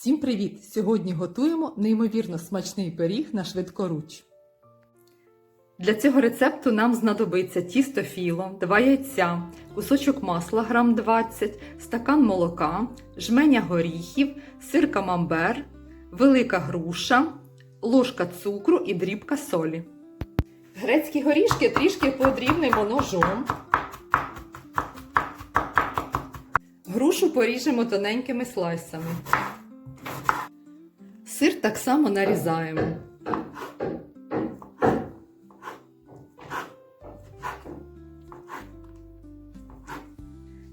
Всім привіт! Сьогодні готуємо неймовірно смачний пиріг на швидкоруч. Для цього рецепту нам знадобиться тісто філо, 2 яйця, кусочок масла грам 20, стакан молока, жменя горіхів, сир камамбер, велика груша, ложка цукру і дрібка солі. Грецькі горішки трішки подрібнемо ножом. Грушу поріжемо тоненькими слайсами. Сир так само нарізаємо.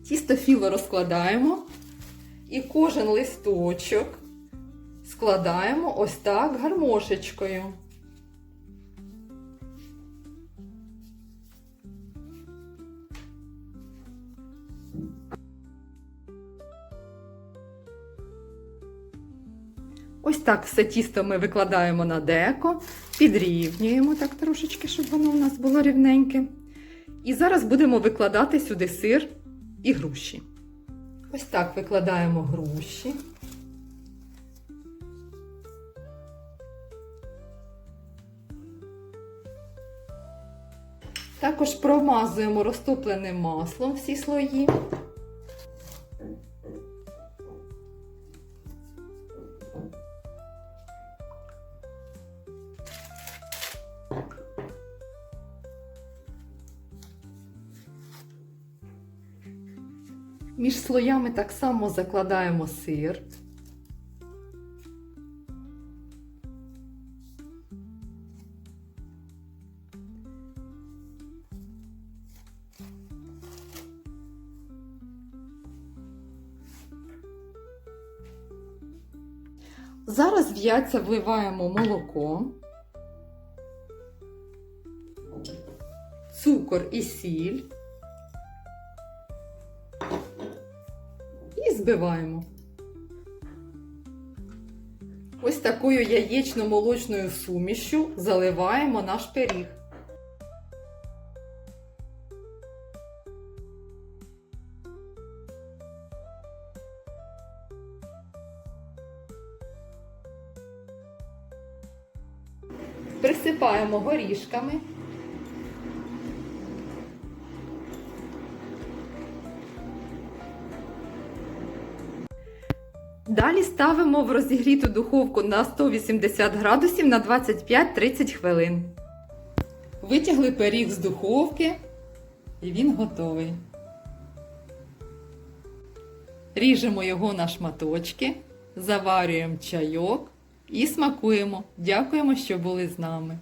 Тісто філо розкладаємо і кожен листочок складаємо ось так гармошечкою. Ось так все тісто ми викладаємо на деко, підрівнюємо так трошечки, щоб воно у нас було рівненьке. І зараз будемо викладати сюди сир і груші. Ось так викладаємо груші. Також промазуємо розтопленим маслом всі слої. Між слоями так само закладаємо сир. Зараз в яйця вливаємо молоко, цукор і сіль. Збиваємо. Ось такою яєчно-молочною сумішю заливаємо наш пиріг. Присипаємо горішками. Далі ставимо в розігріту духовку на 180 градусів на 25-30 хвилин. Витягли пиріг з духовки і він готовий. Ріжемо його на шматочки, заварюємо чайок і смакуємо. Дякуємо, що були з нами.